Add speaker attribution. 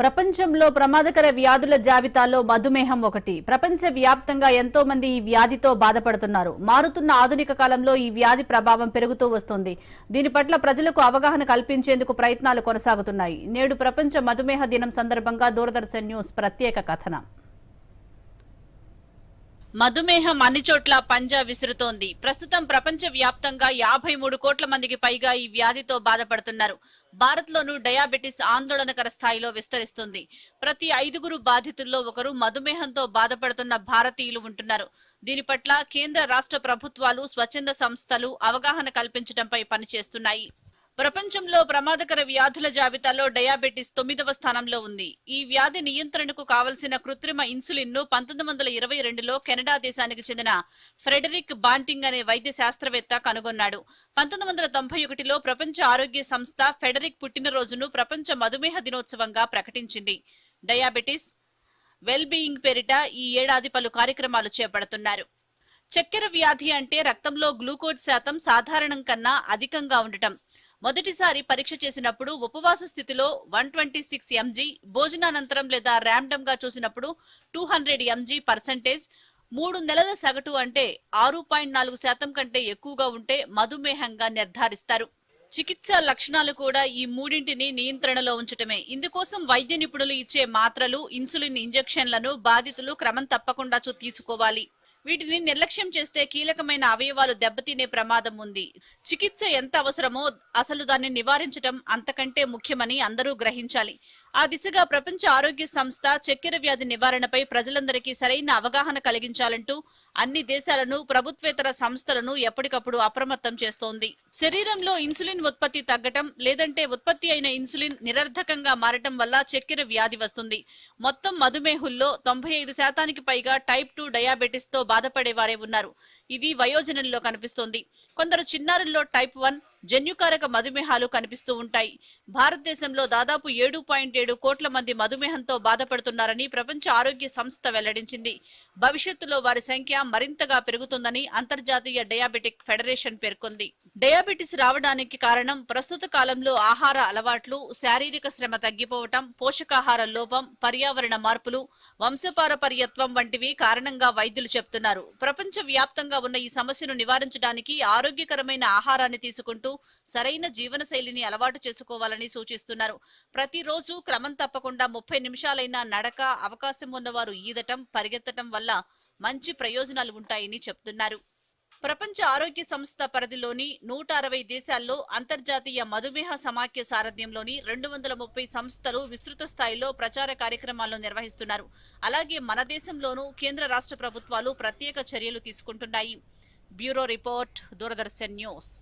Speaker 1: ప్రపంచంలో ప్రమాదకర వ్యాధుల జాబితాలో మధుమేహం ఒకటి. ప్రపంచ వ్యాప్తంగా ఎంతో మంది ఈ వ్యాధితో బాధపడుతున్నారు. మారుతున్న ఆధునిక కాలంలో ఈ వ్యాధి ప్రభావం పెరుగుతూ వస్తుంది. దీని పట్ల ప్రజలకు అవగాహన కల్పించేందుకు ప్రయత్నాలు కొనసాగుతున్నాయి. నేడు ప్రపంచ మధుమేహ దినం సందర్భంగా దూరదర్శన్ న్యూస్ ప్రత్యేక కథనం. మధుమేహం అన్ని చోట్ల పంజా విసురుతోంది. ప్రస్తుతం ప్రపంచ వ్యాప్తంగా యాభై మూడు కోట్ల మందికి పైగా ఈ వ్యాధితో బాధపడుతున్నారు. భారత్ లోను డయాబెటిస్ ఆందోళనకర స్థాయిలో విస్తరిస్తుంది. ప్రతి ఐదుగురు బాధితుల్లో ఒకరు మధుమేహంతో బాధపడుతున్న భారతీయులు ఉంటున్నారు. దీని పట్ల కేంద్ర రాష్ట్ర ప్రభుత్వాలు స్వచ్ఛంద సంస్థలు అవగాహన కల్పించడంపై పనిచేస్తున్నాయి. ప్రపంచంలో ప్రమాదకర వ్యాధుల జాబితాలో డయాబెటిస్ తొమ్మిదవ స్థానంలో ఉంది. ఈ వ్యాధి నియంత్రణకు కావలసిన కృత్రిమ ఇన్సులిన్ను పంతొమ్మిది వందల ఇరవై రెండులో కెనడా దేశానికి చెందిన ఫ్రెడరిక్ బాంటింగ్ అనే వైద్య శాస్త్రవేత్త కనుగొన్నాడు. పంతొమ్మిది వందల తొంభై ఒకటిలో ప్రపంచ ఆరోగ్య సంస్థ ఫెడరిక్ పుట్టినరోజును ప్రపంచ మధుమేహ దినోత్సవంగా ప్రకటించింది. డయాబెటిస్ వెల్ బీయింగ్ పేరిట ఈ ఏడాది పలు కార్యక్రమాలు చేపడుతున్నారు. చక్కెర వ్యాధి అంటే రక్తంలో గ్లూకోజ్ శాతం సాధారణం కన్నా అధికంగా ఉండటం. మొదటిసారి పరీక్ష చేసినప్పుడు ఉపవాస స్థితిలో వన్ ట్వంటీ సిక్స్ ఎంజీ భోజనానంతరం లేదా ర్యాండమ్గా చూసినప్పుడు టూ హండ్రెడ్ ఎంజీ పర్సెంటేజ్ మూడు నెలల సగటు అంటే ఆరు పాయింట్ నాలుగు శాతం కంటే ఎక్కువగా ఉంటే మధుమేహంగా నిర్ధారిస్తారు. చికిత్స లక్షణాలు కూడా ఈ మూడింటిని నియంత్రణలో ఉంచటమే. ఇందుకోసం వైద్య నిపుణులు ఇచ్చే మాత్రలు ఇన్సులిన్ ఇంజెక్షన్లను బాధితులు క్రమం తప్పకుండా చూ- తీసుకోవాలి. వీటిని నిర్లక్ష్యం చేస్తే కీలకమైన అవయవాలు దెబ్బతినే ప్రమాదం ఉంది. చికిత్స ఎంత అవసరమో అసలు దాన్ని నివారించడం అంతకంటే ముఖ్యమని అందరూ గ్రహించాలి. ఆ దిశగా ప్రపంచ ఆరోగ్య సంస్థ చక్కెర వ్యాధి నివారణపై ప్రజలందరికీ సరైన అవగాహన కలిగించాలంటూ అన్ని దేశాలను ప్రభుత్వేతర సంస్థలను ఎప్పటికప్పుడు అప్రమత్తం చేస్తోంది. శరీరంలో ఇన్సులిన్ ఉత్పత్తి తగ్గటం లేదంటే ఉత్పత్తి అయిన ఇన్సులిన్ నిరర్ధకంగా మారటం వల్ల చక్కెర వ్యాధి వస్తుంది. మొత్తం మధుమేహుల్లో తొంభై ఐదు శాతానికి పైగా టైప్ టూ డయాబెటిస్తో బాధపడే వారే ఉన్నారు. ఇది వయోజనంలో కనిపిస్తోంది. కొందరు చిన్నారుల్లో టైప్ వన్ జన్యుకారక మధుమేహాలు కనిపిస్తూ ఉంటాయి. భారతదేశంలో దాదాపు ఏడు పాయింట్ ఏడు కోట్ల మంది మధుమేహంతో బాధపడుతున్నారని ప్రపంచ ఆరోగ్య సంస్థ వెల్లడించింది. భవిష్యత్తులో వారి సంఖ్య మరింతగా పెరుగుతుందని అంతర్జాతీయ డయాబెటిక్ ఫెడరేషన్ పేర్కొంది. డయాబెటిస్ రావడానికి కారణం ప్రస్తుత కాలంలో ఆహార అలవాట్లు శారీరక శ్రమ తగ్గిపోవటం పోషకాహార లోపం పర్యావరణ మార్పులు వంశపారపర్యత్వం వంటివి కారణంగా వైద్యులు చెప్తున్నారు. ప్రపంచ వ్యాప్తంగా ఉన్న ఈ సమస్యను నివారించడానికి ఆరోగ్యకరమైన ఆహారాన్ని తీసుకుంటూ సరైన జీవన శైలిని అలవాటు చేసుకోవాలని సూచిస్తున్నారు. ప్రతిరోజు క్రమం తప్పకుండా ముప్పై నిమిషాలైనా నడక అవకాశం ఉన్నవారు ఈదటం పరిగెత్తటం వల్ల మంచి ప్రయోజనాలు ఉంటాయని చెప్తున్నారు. ప్రపంచ ఆరోగ్య సంస్థ పరిధిలోని నూట అరవై దేశాల్లో అంతర్జాతీయ మధుమేహ సమాఖ్య సారథ్యంలోని రెండు వందల ముప్పై సంస్థలు విస్తృత స్థాయిలో ప్రచార కార్యక్రమాలను నిర్వహిస్తున్నారు. అలాగే మన దేశంలోనూ కేంద్ర రాష్ట్ర ప్రభుత్వాలు ప్రత్యేక చర్యలు తీసుకుంటున్నాయి. Bureau report Doordarshan news.